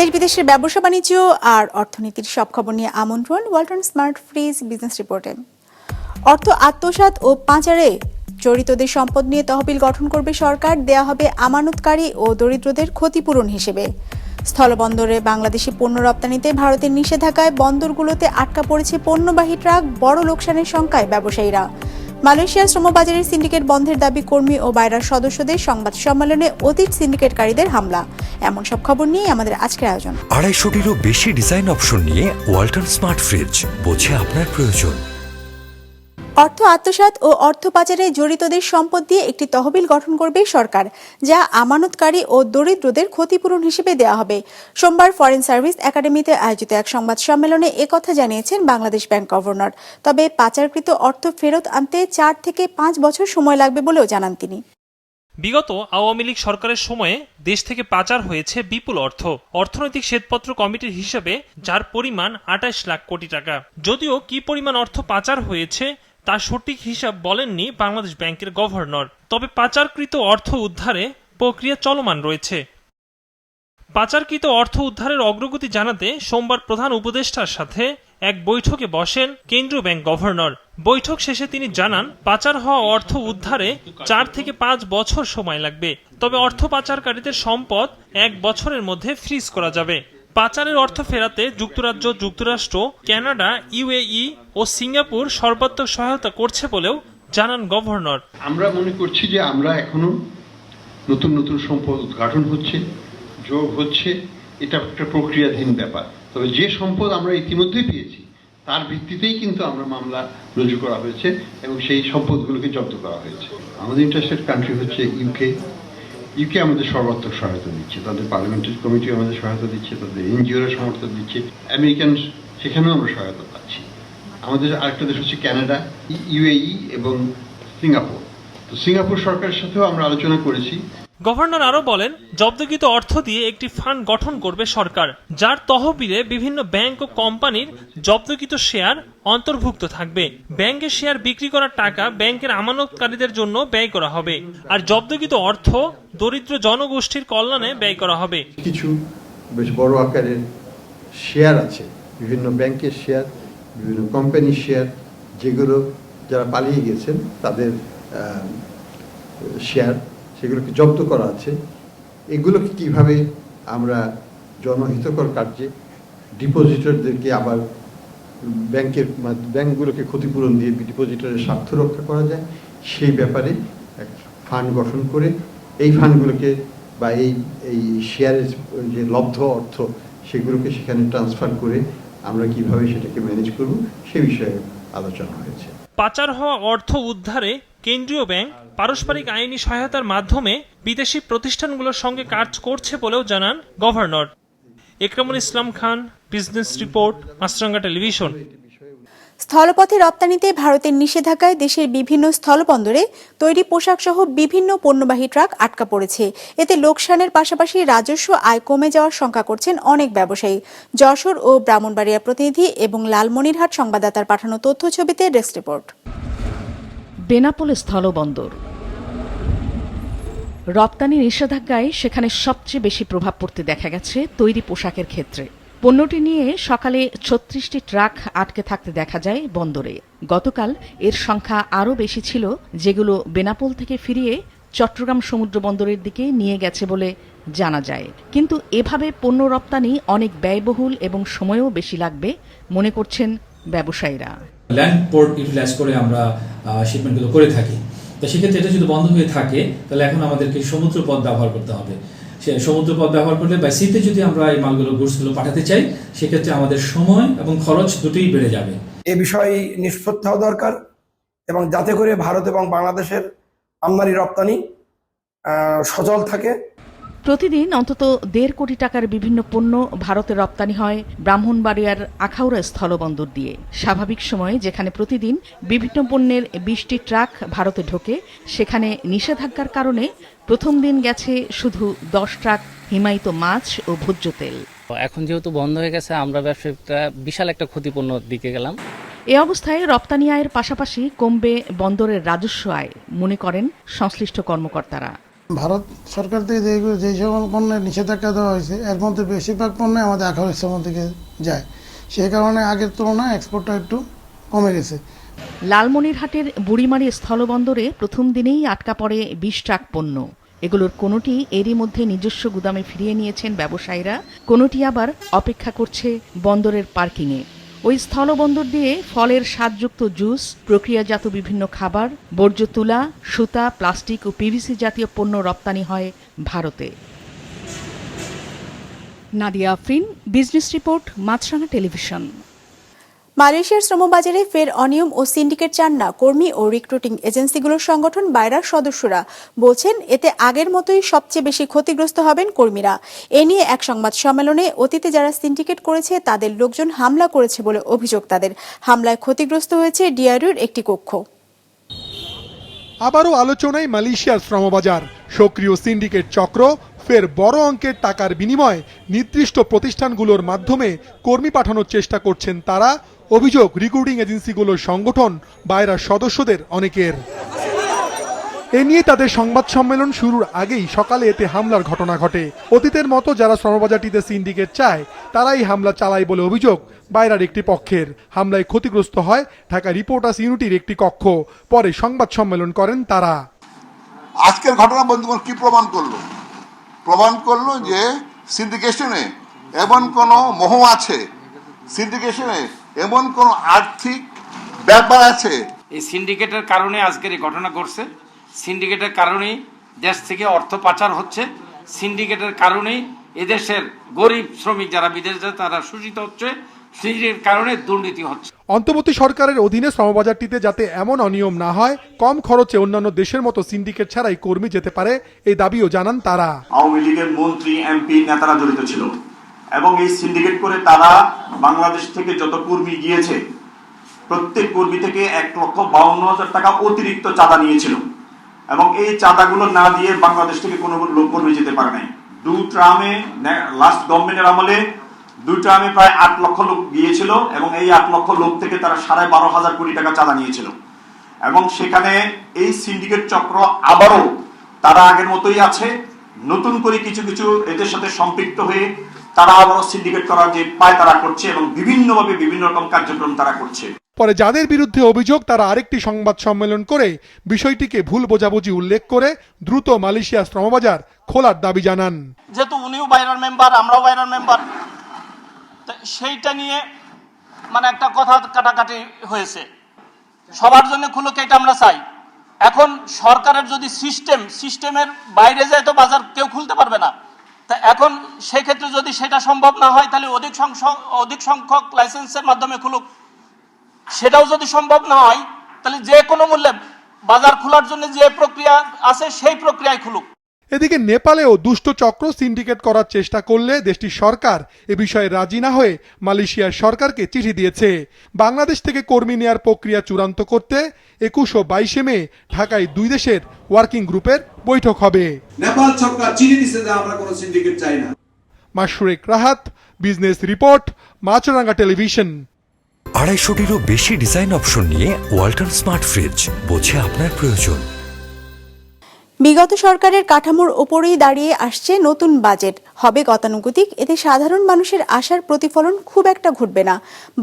দেশ বিদেশের ব্যবসা বাণিজ্য আর অর্থনীতির সব খবর নিয়ে আমন্ত্রণ ওয়ালটন স্মার্ট ফ্রিজ বিজনেস রিপোর্টে। অর্থ আত্মসাৎ ও পাচারে জড়িতদের সম্পদ নিয়ে তহবিল গঠন করবে সরকার, দেয়া হবে আমানতকারী ও দরিদ্রদের ক্ষতিপূরণ হিসেবে। স্থলবন্দরে বাংলাদেশি পণ্য রপ্তানিতে ভারতের নিষেধাজ্ঞায় বন্দরগুলোতে আটকা পড়েছে পণ্যবাহী ট্রাক, বড় লোকসানের সংখ্যায় ব্যবসায়ীরা। মালয়েশিয়ার শ্রমবাজারের সিন্ডিকেট বন্ধের দাবি কর্মী ও বাইরার সদস্যদের সংবাদ সম্মেলনে অতীত সিন্ডিকেটকারীদের হামলা। এমন সব খবর নিয়ে আমাদের আজকের আয়োজন। আড়াইশোটিরও বেশি ডিজাইন অপশন নিয়ে ওয়াল্টার স্মার্ট ফ্রিজ, বোঝে আপনার প্রয়োজন। অর্থ আত্মসাৎ ও অর্থ পাচারে জড়িতদের সম্পদ দিয়ে একটি তহবিল গঠন করবে সরকার, যা আমানতকারী ও দরিদ্রদের ক্ষতিপূরণ হিসেবে দেওয়া হবে। সোমবার ফরেন সার্ভিস একাডেমিতে আয়োজিত এক সংবাদ সম্মেলনে একথা জানিয়েছেন বাংলাদেশ ব্যাংক গভর্নর। তবে পাচারকৃত অর্থ ফেরত আনতে চার থেকে পাঁচ বছর সময় লাগবে বলেও জানান তিনি। বিগত আওয়ামী লীগ সরকারের সময়ে দেশ থেকে পাচার হয়েছে বিপুল অর্থ। অর্থনৈতিক শ্বেতপত্র কমিটির হিসাবে যার পরিমাণ আঠাশ লাখ কোটি টাকা। যদিও কি পরিমাণ অর্থ পাচার হয়েছে তার সঠিক হিসাব বলেননি বাংলাদেশ ব্যাংকের গভর্নর। তবে পাচারকৃত অর্থ উদ্ধারে প্রক্রিয়া চলমান রয়েছে। পাচারকৃত অর্থ উদ্ধারের অগ্রগতি জানাতে সোমবার প্রধান উপদেষ্টার সাথে এক বৈঠকে বসেন কেন্দ্রীয় ব্যাংক গভর্নর। বৈঠক শেষে তিনি জানান, পাচার হওয়া অর্থ উদ্ধারে চার থেকে পাঁচ বছর সময় লাগবে। তবে অর্থ পাচারকারীদের সম্পদ এক বছরের মধ্যে ফ্রিজ করা যাবে। পাচারের অর্থ ফেরাতে যুক্তরাজ্য, যুক্তরাষ্ট্র কানাডা ইউএই ও সিঙ্গাপুর সর্বাত্মক সহায়তা করছে বলেও জানান গভর্নর। আমরা মনে করছি যে আমরা এখনও নতুন নতুন সম্পদ উদ্ঘাটন হচ্ছে, যোগ হচ্ছে, এটা একটা প্রক্রিয়াধীন ব্যাপার। তবে যে সম্পদ আমরা ইতিমধ্যেই পেয়েছি, তার ভিত্তিতেই কিন্তু আমরা মামলা রুজু করা হয়েছে এবং সেই সম্পদগুলোকে জব্দ করা হয়েছে। আমাদের ইন্টারেস্টেড কান্ট্রি হচ্ছে ইউকে ইউকে আমাদের সর্বাত্মক সহায়তা দিচ্ছে, তাদের পার্লামেন্টারি কমিটি আমাদের সহায়তা দিচ্ছে, তাদের এনজিওরা সমর্থন দিচ্ছে আমেরিকান সেখানেও আমরা সহায়তা পাচ্ছি। আমাদের আরেকটা দেশ হচ্ছে ক্যানাডা ইউএই এবং সিঙ্গাপুর তো সিঙ্গাপুর সরকারের সাথেও আমরা আলোচনা করেছি গভর্নর আরও বলেন, জব্দকৃত অর্থ দিয়ে একটি ফান্ড গঠন করবে সরকার, যার তহবিলে বিভিন্ন ব্যাংক ও কোম্পানির জব্দকৃত শেয়ার অন্তর্ভুক্ত থাকবে। ব্যাংকের শেয়ার বিক্রি করার টাকা ব্যাংকের আমানতকারীদের জন্য ব্যয় করা হবে, আর জব্দকৃত অর্থ দরিদ্র জনগোষ্ঠীর কল্যাণে ব্যয় করা হবে। কিছু বেশ বড় আকারের শেয়ার আছে, বিভিন্ন ব্যাংকের শেয়ার, বিভিন্ন কোম্পানির শেয়ার, যেগুলো যারা পালিয়ে গেছেন, তাদের শেয়ার। সেগুলোকে জব্দ করা আছে, এগুলোকে কীভাবে আমরা জনহিতকর কার্যে ডিপোজিটরদেরকে আবার ব্যাংকের ব্যাংকগুলোকে ক্ষতিপূরণ দিয়ে ডিপোজিটরের স্বার্থ রক্ষা করা যায়, সেই ব্যাপারে এক ফান্ড গঠন করে এই ফান্ডগুলোকে বা এই এই শেয়ারের যে লব্ধ অর্থ সেগুলোকে সেখানে ট্রান্সফার করে আমরা কীভাবে সেটাকে ম্যানেজ করব, সে বিষয়ে আলোচনা হয়েছে। পাচার হওয়া অর্থ উদ্ধারে কেন্দ্রীয় ব্যাংক পারস্পরিক আইনি সহায়তার মাধ্যমে বিদেশি প্রতিষ্ঠানগুলোর সঙ্গে কাজ করছে বলেও জানান governor. Ekramul Islam Khan, business report, Maasranga television. স্থলপথে রপ্তানিতে ভারতের নিষেধাজ্ঞায় দেশের বিভিন্ন স্থলবন্দরে তৈরি পোশাক সহ বিভিন্ন পণ্যবাহী ট্রাক আটকা পড়েছে। এতে লোকসানের পাশাপাশি রাজস্ব আয় কমে যাওয়ার শঙ্কা করছেন অনেক ব্যবসায়ী। যশোর ও ব্রাহ্মণবাড়িয়া প্রতিনিধি এবং লালমনিরহাট সংবাদদাতার পাঠানো তথ্য ছবিতে ডেস্ক রিপোর্ট। বেনাপোল স্থলবন্দর। রপ্তানি নিষেধাজ্ঞায় সেখানে সবচেয়ে বেশি প্রভাব পড়তে দেখা গেছে তৈরি পোশাকের ক্ষেত্রে। পণ্যটি নিয়ে সকালে ছত্রিশটি ট্রাক আটকে থাকতে দেখা যায় বন্দরে। গতকাল এর সংখ্যা আরও বেশি ছিল, যেগুলো বেনাপোল থেকে ফিরিয়ে চট্টগ্রাম সমুদ্র বন্দরের দিকে নিয়ে গেছে বলে জানা যায়। কিন্তু এভাবে পণ্য রপ্তানি অনেক ব্যয়বহুল এবং সময়ও বেশি লাগবে, মনে করছেন ব্যবসায়ীরা। ল্যান্ড পোর্ট ইউটিলাইজ করে আমরা শিপমেন্টগুলো করে থাকি। তো সেক্ষেত্রে এটা যদি বন্ধ হয়ে থাকে, তাহলে এখন আমাদেরকে সমুদ্র পথ ব্যবহার করতে হবে। সে সমুদ্র পথ ব্যবহার করলে বা সিতে যদি আমরা এই মালগুলো গুডসগুলো পাঠাতে চাই, সেক্ষেত্রে আমাদের সময় এবং খরচ দুটোই বেড়ে যাবে। এ বিষয়ে নিষ্পত্তি হওয়া দরকার এবং যাতে করে ভারত এবং বাংলাদেশের আমদানি রপ্তানি সচল থাকে। প্রতিদিন অন্তত দেড় কোটি টাকার বিভিন্ন পণ্য ভারতে রপ্তানি হয় ব্রাহ্মণবাড়িয়ার আখাউড়া স্থলবন্দর দিয়ে। স্বাভাবিক সময়ে যেখানে প্রতিদিন বিভিন্ন পণ্যের বিশটি ট্রাক ভারতে ঢোকে সেখানে নিষেধাজ্ঞার কারণে প্রথম দিন গেছে শুধু দশ ট্রাক হিমায়িত মাছ ও ভোজ্য তেল। এখন যেহেতু বন্ধ হয়ে গেছে আমরা ব্যবসায়িকরা বিশাল একটা ক্ষতিপূর্ণ দিকে গেলাম। এ অবস্থায় রপ্তানি আয়ের পাশাপাশি কমবে বন্দরের রাজস্ব আয় মনে করেন সংশ্লিষ্ট কর্মকর্তারা। ভারত সরকার থেকে যে যেই সকল পণ্যের নিষেধাজ্ঞা দেওয়া হয়েছে, এর মধ্যে বেশিরভাগ পণ্য আমাদের ইসলামের দিকে যায়। সেই কারণে আগের তুলনায় এক্সপোর্টটা একটু কমে গেছে। লালমনিরহাটের বুড়িমারি স্থলবন্দরে প্রথম দিনেই আটকা পড়ে বিশ ট্রাক পণ্য। এগুলোর কোনোটি এরই মধ্যে নিজস্ব গুদামে ফিরিয়ে নিয়েছেন ব্যবসায়ীরা, কোনোটি আবার অপেক্ষা করছে বন্দরের পার্কিংয়ে। ওই স্থলবন্দর দিয়ে ফলের স্বাদযুক্ত জুস, প্রক্রিয়াজাত বিভিন্ন খাবার, বর্জ্য তুলা, সুতা, প্লাস্টিক ও পিভিসি জাতীয় পণ্য রপ্তানি হয় ভারতে। Nadia Afrin, business report, Maasranga television. মালয়েশিয়ার শ্রমবাজারে ফের অনিয়ম ও সিন্ডিকেট চান না কর্মী ও রিক্রুটিং এজেন্সিগুলোর সংগঠন বাইরার সদস্যরা। বলছেন, এতে আগের মতোই সবচেয়ে বেশি ক্ষতিগ্রস্ত হবেন কর্মীরা। এ নিয়ে এক সংবাদ সম্মেলনে অতীতে যারা সিন্ডিকেট করেছে, তাদের লোকজন হামলা করেছে বলে অভিযোগ তাদের। হামলায় ক্ষতিগ্রস্ত হয়েছে ডিআরইউর একটি কক্ষ। আবারও আলোচনায় মালয়েশিয়ার শ্রমবাজার। সক্রিয় সিন্ডিকেট চক্র ফের বড় অঙ্কের টাকার বিনিময়ে নির্দিষ্ট প্রতিষ্ঠানগুলোর মাধ্যমে কর্মী পাঠানোর চেষ্টা করছেন তারা। অভিযোগ রিক্রুটিং এজেন্সিগুলোর সংগঠন বাইরার সদস্যদের অনেকের। এ নিয়ে তাদের সংবাদ সম্মেলন শুরুর আগেই সকালে এতে হামলার ঘটনা ঘটে। অতীতের মতো যারা শ্রমবাজারটিতে সিন্ডিকেট চায়, তারাই হামলা চালায় বলে অভিযোগ বাইরার একটি পক্ষের। হামলায় ক্ষতিগ্রস্ত হয় ঢাকা রিপোর্টার্স ইউনিটির একটি কক্ষ। পরে সংবাদ সম্মেলন করেন তারা। আজকের ঘটনা বন্ধুগণ কি প্রমাণ করল? প্রমাণ করল যে সিন্ডিকেশনে এমন কোনো মোহ আছে। সিন্ডিকেশনে এমন কোনো আর্থিক ব্যাপার আছে? এই সিন্ডিকেটের কারণে আজকের এই ঘটনা ঘটছে। সিন্ডিকেটের কারণেই দেশ থেকে অর্থ পাচার হচ্ছে। সিন্ডিকেটের কারণেই এদেশের গরিব শ্রমিক যারা বিদেশে যায় তারা শোষিত হচ্ছে। সিন্ডিকেটের কারণে দুর্নীতি হচ্ছে। অন্তর্বর্তী সরকারের অধীনে শ্রমবাজারটিতে যাতে এমন অনিয়ম না হয় কম খরচে অন্যান্য দেশের মতো সিন্ডিকেট ছাড়াই কর্মী যেতে পারে এই দাবিও জানান তারা। আওয়ামী লীগের মন্ত্রী এমপি নেতারা জড়িত ছিল। এবং এই সিন্ডিকেট করে তারা বাংলাদেশ থেকে যত কর্মী গিয়েছে, প্রত্যেক কর্মী থেকে এক লক্ষ বাউন্ন হাজার টাকা অতিরিক্ত চাঁদা নিয়েছিল। এবং এই চাঁদাগুলো না দিয়ে বাংলাদেশ থেকে কোনো লোক কর্মী যেতে পারে নাই। দু ট্রামে লাস্ট গভর্নমেন্টের আমলে দুই ট্রামে প্রায় আট লক্ষ লোক গিয়েছিল এবং এই আট লক্ষ লোক থেকে তারা সাড়ে বারো হাজার কোটি টাকা চাঁদা নিয়েছিল। এবং সেখানে এই সিন্ডিকেট চক্র আবারও তারা আগের মতোই আছে। নতুন করে কিছু কিছু এদের সাথে সম্পৃক্ত হয়ে তারা আবারও সিন্ডিকেট করার যে পায় তারা করছে এবং বিভিন্নভাবে বিভিন্ন রকম কার্যক্রম তারা করছে। পরে যাদের বিরুদ্ধে অভিযোগ তারা আরেকটি সংবাদ সম্মেলন করে বিষয়টিকে ভুল বোঝাবুঝি উল্লেখ করে দ্রুত মালয়েশিয়া শ্রমবাজার খোলার দাবি জানান। যেহেতু উনিও বাইরার মেম্বার আমরাও বাইরার মেম্বার সেইটা নিয়ে মানে একটা কথা কাটাকাটি হয়েছে। সবার জন্য খুলুক এটা আমরা চাই। এখন সরকারের যদি সিস্টেম সিস্টেমের বাইরে যায় তো বাজার কেউ খুলতে পারবে না। তা এখন সেই ক্ষেত্রে যদি সেটা সম্ভব না হয়, তাহলে অধিক সংখ্যক অধিক সংখ্যক লাইসেন্সের মাধ্যমে খুলুক। সেটাও যদি সম্ভব না হয়, তাহলে যে কোনো মূল্যে বাজার খোলার জন্য যে প্রক্রিয়া আছে, সেই প্রক্রিয়ায় খুলুক। এদিকে নেপালেও দুষ্ট চক্র সিন্ডিকেট করার চেষ্টা করলে দেশটির সরকার এ বিষয়ে রাজি না হয়ে মালয়েশিয়ার সরকারকে চিঠি দিয়েছে। বাংলাদেশ থেকে কর্মী নেয়ার প্রক্রিয়া চূড়ান্ত করতে একুশ ও বাইশে মে ঢাকায় দুই দেশের ওয়ার্কিং গ্রুপের বৈঠক হবে। নেপাল সরকার চিনি দিচ্ছে যে আমরা কোনো সিন্ডিকেট চাই না। মাসুরেক Rahat business report Maasranga television. আড়াইশোটিরও বেশি ডিজাইন অপশন নিয়ে ওয়াল্টন স্মার্ট ফ্রিজ বোঝে আপনার প্রয়োজন। বিগত সরকারের কাঠামোর ওপরেই দাঁড়িয়ে আসছে নতুন বাজেট। হবে গতানুগতিক, এতে সাধারণ মানুষের আশার প্রতিফলন খুব একটা ঘটবে না।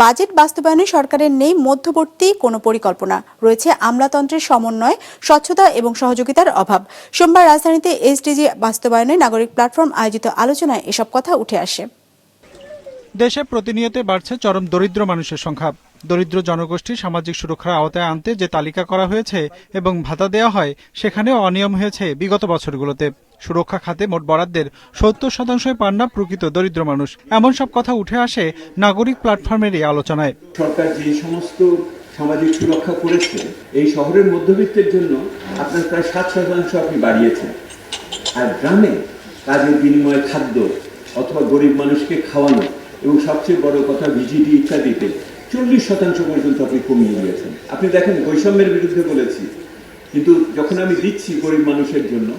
বাজেট বাস্তবায়নে সরকারের নেই মধ্যবর্তী কোনো পরিকল্পনা। রয়েছে আমলাতন্ত্রের সমন্বয়, স্বচ্ছতা এবং সহযোগিতার অভাব। সোমবার রাজধানীতে এসডিজি বাস্তবায়নে নাগরিক প্ল্যাটফর্ম আয়োজিত আলোচনায় এসব কথা উঠে আসে। দেশে প্রতিনিয়ত বাড়ছে চরম দরিদ্র মানুষের সংখ্যা। দরিদ্র জনগোষ্ঠী সামাজিক সুরক্ষার আওতায় আনতে যে তালিকা করা হয়েছে এবং ভাতা দেওয়া হয়, সেখানেও অনিয়ম হয়েছে বিগত বছরগুলোতে। সুরক্ষা খাতে মোট বরাদ্দের সত্তর শতাংশই পান না প্রকৃত দরিদ্র মানুষ। এমন সব কথা উঠে আসে নাগরিক প্ল্যাটফর্মের এই আলোচনায়। সরকার যে সমস্ত সামাজিক সুরক্ষা করেছে, এই শহরের মধ্যবিত্তের জন্য আপনার প্রায় সাত শতাংশ আপনি বাড়িয়েছেন। আর গ্রামে কাজের বিনিময়ে খাদ্য অথবা গরিব মানুষকে খাওয়ানো এবং সবচেয়ে বড় কথা ভিজিটি ইত্যাদিতে চল্লিশ শতাংশ পর্যন্ত আপনি কমিয়ে দিয়েছেন। আপনি দেখেন, বৈষম্যের বিরুদ্ধে বলেছি, কিন্তু যখন আমি দিচ্ছি গরিব মানুষের জন্য,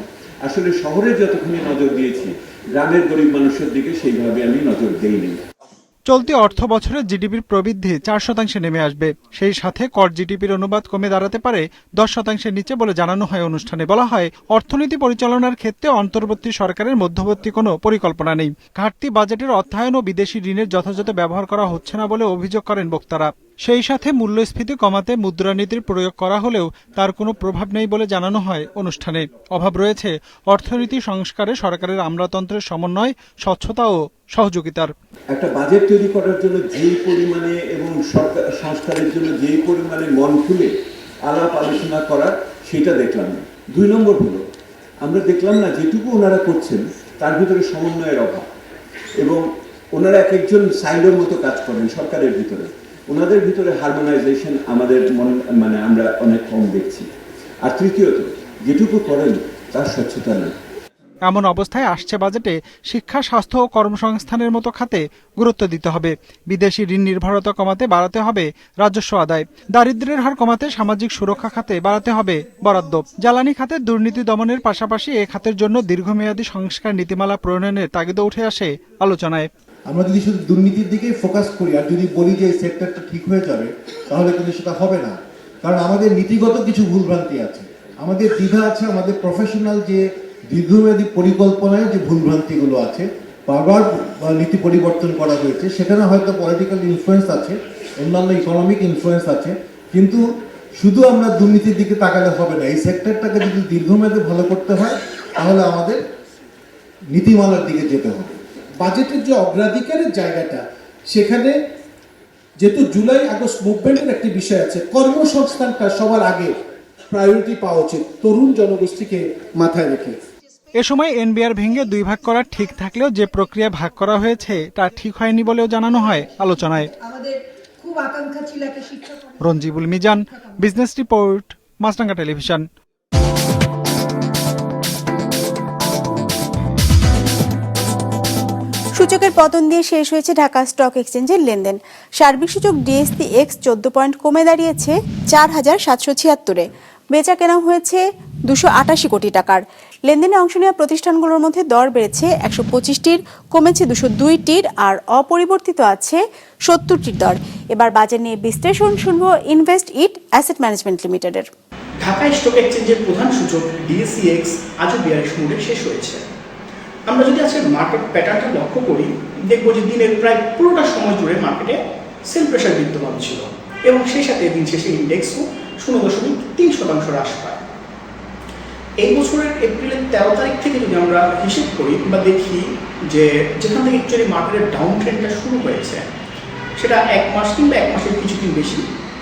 আসলে শহরে যতক্ষণে নজর দিয়েছি, গ্রামের গরিব মানুষের দিকে সেইভাবে আমি নজর দেইনি। চলতি অর্থ বছরে জিডিপির প্রবৃদ্ধি চার শতাংশে নেমে আসবে। সেই সাথে কর জিডিপির অনুবাদ কমে দাঁড়াতে পারে দশ শতাংশের নিচে বলে জানানো হয় অনুষ্ঠানে। বলা হয়, অর্থনীতি পরিচালনার ক্ষেত্রে অন্তর্বর্তী সরকারের মধ্যবর্তী কোনো পরিকল্পনা নেই। ঘাটতি বাজেটের অর্থায়ন ও বিদেশি ঋণের যথাযথ ব্যবহার করা হচ্ছে না বলে অভিযোগ করেন বক্তারা। সেই সাথে মূল্যস্ফীতি কমাতে মুদ্রানীতির প্রয়োগ করা হলেও তার কোনো প্রভাব নেই বলে জানানো হয় অনুষ্ঠানে। অভাব রয়েছে অর্থনীতি সংস্কারে সরকারের আমলাতন্ত্রের সমন্বয়, স্বচ্ছতা ও সহযোগিতার। একটা বাজেট তৈরি করার জন্য যেই পরিমাণে এবং সংস্কারের জন্য যেই পরিমাণে মন খুলে আলাপ আলোচনা করার সেটা দেখলাম। না দুই নম্বর হলো, আমরা দেখলাম না যেটুকু ওনারা করছেন তার ভিতরে সমন্বয়ের অভাব এবং ওনারা এক একজন সাইলোর মতো কাজ করেন সরকারের ভিতরে। ওনাদের ভিতরে হারমোনাইজেশন আমাদের মনে মানে আমরা অনেক কম দেখছি। আর তৃতীয়ত, যেটুকু করেন, তার স্বচ্ছতা নেই। এমন অবস্থায় আসছে বাজেটে শিক্ষা, স্বাস্থ্য ও কর্মসংস্থানের মতো খাতে গুরুত্ব দিতে হবে। বিদেশি ঋণ নির্ভরতা কমাতে বাড়াতে হবে রাজস্ব আদায়। দারিদ্র্যের হার কমাতে সামাজিক সুরক্ষা খাতে বাড়াতে হবে বরাদ্দ। জ্বালানি খাতে দুর্নীতি দমনের পাশাপাশি এ খাতের জন্য দীর্ঘমেয়াদী সংস্কার নীতিমালা প্রণয়নের তাগিদে উঠে আসে আলোচনায়। আমরা যদি শুধু দুর্নীতির দিকেই ফোকাস করি আর যদি বলি যে এই সেক্টরটা ঠিক হয়ে যাবে, তাহলে কিন্তু সেটা হবে না। কারণ আমাদের নীতিগত কিছু ভুলভ্রান্তি আছে। আমাদের দ্বিধা আছে, আমাদের প্রফেশনাল যে দীর্ঘমেয়াদী পরিকল্পনায় যে ভুলভ্রান্তিগুলো আছে, বারবার নীতি পরিবর্তন করা হয়েছে, সেখানে হয়তো পলিটিক্যাল ইনফ্লুয়েন্স আছে, অন্যান্য ইকোনমিক ইনফ্লুয়েন্স আছে, কিন্তু শুধু আমরা দুর্নীতির দিকে তাকালে হবে না। এই সেক্টরটাকে যদি দীর্ঘমেয়াদে ভালো করতে হয়, তাহলে আমাদের নীতিমালার দিকে যেতে হবে। বাজেটের যে অগ্রাধিকারের জায়গাটা সেখানে যেহেতু জুলাই আগস্ট মুভমেন্টের একটি বিষয় আছে কর্মসংস্থানটা সবার আগে প্রায়োরিটি পাওয়া উচিত তরুণ জনগোষ্ঠীকে মাথায় রেখে। এ সময় এনবিআর ভেঙে দুই ভাগ করা ঠিক থাকলেও যে প্রক্রিয়া ভাগ করা হয়েছে তা ঠিক হয়নি বলেও জানানো হয় আলোচনায়। আমাদের খুব আকাঙ্ক্ষা ছিল একটা শিক্ষা Ranjibul Mizan business report Maasranga television. সূচকের পতন দিয়ে শেষ হয়েছে ঢাকা স্টক এক্সচেঞ্জের লেনদেন। সার্বিক সূচক ডিএসসি এক্স চোদ্দ পয়েন্ট কমে দাঁড়িয়েছে চার হাজার সাতশো ছিয়াত্তরে। বেচা কেনা হয়েছে দুশো আটাশি কোটি টাকার। লেনদেনে অংশ নেওয়া প্রতিষ্ঠানগুলোর মধ্যে দর বেড়েছে একশো পঁচিশটির, কমেছে দুশো দুইটির আর অপরিবর্তিত আছে সত্তরটির দর। এবার বাজার নিয়ে বিশ্লেষণ শুনব ইনভেস্ট ইট অ্যাসেট ম্যানেজমেন্ট লিমিটেডের। ঢাকা স্টক এক্সচেঞ্জের প্রধান সূচক ডিএসিএক্স আজও বিয়ারিশ মোডে শেষ হয়েছে। আমরা যদি আজকে মার্কেট প্যাটার্নটা লক্ষ্য করি, দেখব যে দিনের প্রায় পুরোটা সময় জুড়ে মার্কেটে সেল প্রেশার বিদ্যমান ছিল এবং সেই সাথে দিন শেষে ইন্ডেক্সও শূন্য দশমিক তিন শতাংশ হ্রাস পায়। এই বছরের এপ্রিলের তেরো তারিখ থেকে যদি আমরা হিসেব করি বা দেখি যে যেখান থেকে অ্যাকচুয়ালি মার্কেটের ডাউন ট্রেন্ডটা শুরু হয়েছে, সেটা এক মাস কিংবা এক মাসের কিছুদিন বেশি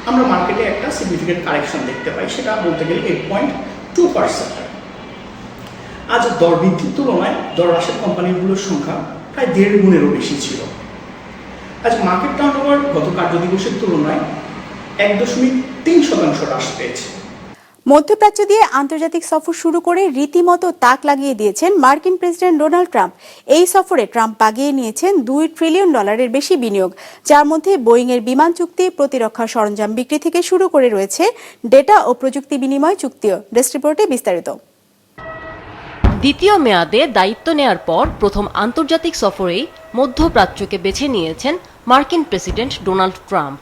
আমরা মার্কেটে একটা সিগনিফিকেন্ট কারেকশন দেখতে পাই, সেটা বলতে গেলে এইট পয়েন্ট টু পার্সেন্ট আজ দর বৃদ্ধির তুলনায় দর হ্রাসের কোম্পানিগুলোর সংখ্যা প্রায় দেড় গুণেরও বেশি ছিল। আজ মার্কেট টার্নওভার গত কার্যদিবসের তুলনায় এক দশমিক তিন শতাংশ হ্রাস পেয়েছে। মধ্যপ্রাচ্য দিয়ে আন্তর্জাতিক সফর শুরু করে রীতিমতো তাক লাগিয়ে দিয়েছেন মার্কিন প্রেসিডেন্ট ডোনাল্ড ট্রাম্প। এই সফরে ট্রাম্প বাগিয়ে নিয়েছেন দুই ট্রিলিয়ন ডলারের বেশি বিনিয়োগ, যার মধ্যে বোয়িং এর বিমান চুক্তি, প্রতিরক্ষা সরঞ্জাম বিক্রি থেকে শুরু করে রয়েছে ডেটা ও প্রযুক্তি বিনিময় চুক্তিও। ডেস্ক রিপোর্টে বিস্তারিত। দ্বিতীয় মেয়াদে দায়িত্ব নেয়ার পর প্রথম আন্তর্জাতিক সফরেই মধ্যপ্রাচ্যকে বেছে নিয়েছেন মার্কিন প্রেসিডেন্ট ডোনাল্ড ট্রাম্প।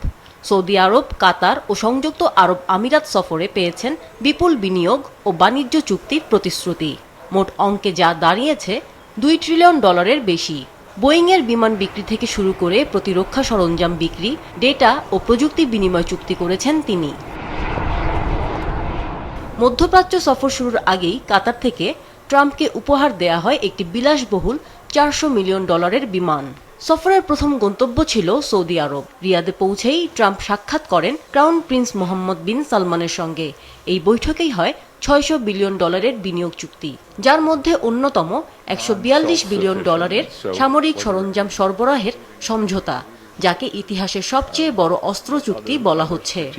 সৌদি আরব, কাতার ও সংযুক্ত আরব আমিরাত সফরে পেয়েছেন বিপুল বিনিয়োগ ও বাণিজ্য চুক্তির প্রতিশ্রুতি। মোট অঙ্কে যা দাঁড়িয়েছে, দুই ট্রিলিয়ন ডলারের বেশি। বোয়িংয়ের বিমান বিক্রি থেকে শুরু করে প্রতিরক্ষা সরঞ্জাম বিক্রি, ডেটা ও প্রযুক্তি বিনিময় চুক্তি করেছেন তিনি। মধ্যপ্রাচ্য সফর শুরুর আগেই কাতার থেকে ট্রাম্পকে উপহার দেয়া হয় একটি বিলাসবহুল চারশো মিলিয়ন ডলারের বিমান। সফরের প্রথম গন্তব্য ছিল সৌদি আরব। রিয়াদে পৌঁছেই ট্রাম্প সাক্ষাৎ করেন ক্রাউন প্রিন্স মোহাম্মদ বিন সালমানের সঙ্গে। এই বৈঠকেই হয় ছয়শো বিলিয়ন ডলারের বিনিয়োগ চুক্তি, যার মধ্যে অন্যতম একশো বিয়াল্লিশ বিলিয়ন ডলারের সামরিক সরঞ্জাম সরবরাহের সমঝোতা। যাকে ইতিহাসের সবচেয়ে বড় অস্ত্র চুক্তি বলা হচ্ছে.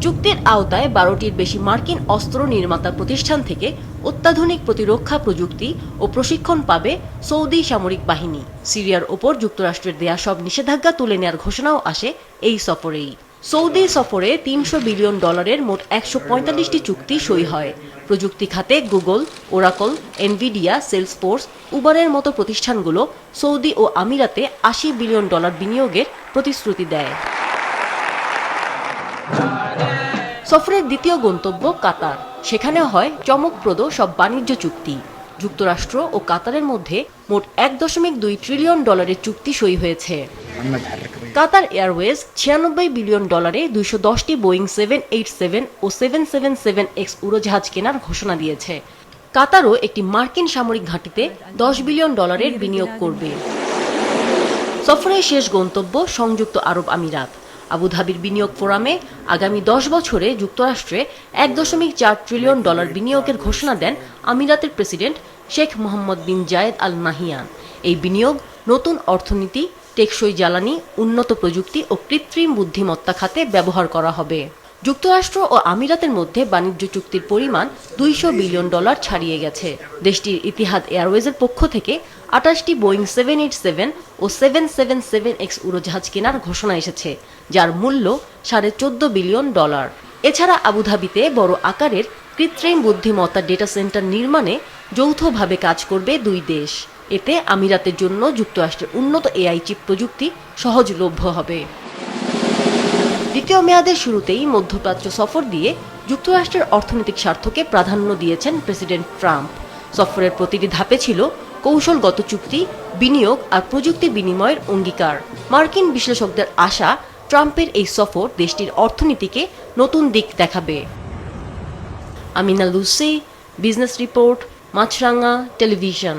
চুক্তির আওতায় বারোটির বেশি মার্কিন অস্ত্র নির্মাতা প্রতিষ্ঠান থেকে অত্যাধুনিক প্রতিরক্ষা প্রযুক্তি ও প্রশিক্ষণ পাবে সৌদি সামরিক বাহিনী। সিরিয়ার ওপর যুক্তরাষ্ট্রের দেয়া সব নিষেধাজ্ঞা তুলে নেওয়ার ঘোষণাও আসে এই সফরেই। সৌদি সফরে তিনশো বিলিয়ন ডলারের মোট একশো পঁয়তাল্লিশটি চুক্তি সই হয়। প্রযুক্তি খাতে গুগল, ওরাকল, এনভিডিয়া, সেলসফোর্স, উবারের মতো প্রতিষ্ঠানগুলো সৌদি ও আমিরাতে আশি বিলিয়ন ডলার বিনিয়োগের প্রতিশ্রুতি দেয়। সফরের দ্বিতীয় গন্তব্য কাতার। সেখানে হয় চমকপ্রদ সব বাণিজ্য চুক্তি। যুক্তরাষ্ট্র ও কাতারের মধ্যে মোট এক দশমিক দুই ট্রিলিয়ন ডলারের চুক্তি সই হয়েছে। কাতার এয়ারওয়েজ ছিয়ানব্বই বিলিয়ন ডলারে দুইশো দশটি বোয়িং সেভেন এইট সেভেন ও সেভেন সেভেন সেভেন এক্স উড়োজাহাজ কেনার ঘোষণা দিয়েছে। কাতারও একটি মার্কিন সামরিক ঘাঁটিতে দশ বিলিয়ন ডলারের বিনিয়োগ করবে। সফরের শেষ গন্তব্য সংযুক্ত আরব আমিরাত। আবুধাবির বিনিয়োগ ফোরামে আগামী দশ বছরে যুক্তরাষ্ট্রে এক দশমিক চার ট্রিলিয়ন ডলার বিনিয়োগের ঘোষণা দেন আমিরাতের president Sheikh Mohammed bin Zayed Al Nahyan. এই বিনিয়োগ নতুন অর্থনীতি টেকসই জ্বালানি, উন্নত প্রযুক্তি ও কৃত্রিম বুদ্ধিমত্তা খাতে ব্যবহার করা হবে। যুক্তরাষ্ট্র ও আমিরাতের মধ্যে বাণিজ্য চুক্তির পরিমাণ দুইশো বিলিয়ন ডলার ছাড়িয়ে গেছে। দেশটির ইতিহাদ এয়ারওয়েজের পক্ষ থেকে আটাশটি বোয়িং সেভেন এইট সেভেন ও সেভেন সেভেন সেভেন এক্স উড়োজাহাজ কেনার ঘোষণা এসেছে, যার মূল্য সাড়ে চোদ্দ বিলিয়ন ডলার। এছাড়া আবুধাবিতে বড় আকারের কৃত্রিম বুদ্ধিমত্তা ডেটা সেন্টার নির্মাণে যৌথভাবে কাজ করবে দুই দেশ। এতে আমিরাতের জন্য যুক্তরাষ্ট্রের উন্নত এআই চিপ প্রযুক্তি সহজলভ্য হবে। দ্বিতীয় মেয়াদের শুরুতেই মধ্যপ্রাচ্য সফর দিয়ে যুক্তরাষ্ট্রের অর্থনৈতিক স্বার্থকে প্রাধান্য দিয়েছেন প্রেসিডেন্ট ট্রাম্প। সফরের প্রতিটি ধাপে ছিল কৌশলগত চুক্তি, বিনিয়োগ আর প্রযুক্তি বিনিময়ের অঙ্গীকার। মার্কিন বিশ্লেষকদের আশা, ট্রাম্পের এই সফর দেশটির অর্থনীতিকে নতুন দিক দেখাবে। Amina Lucy, business report Maasranga television.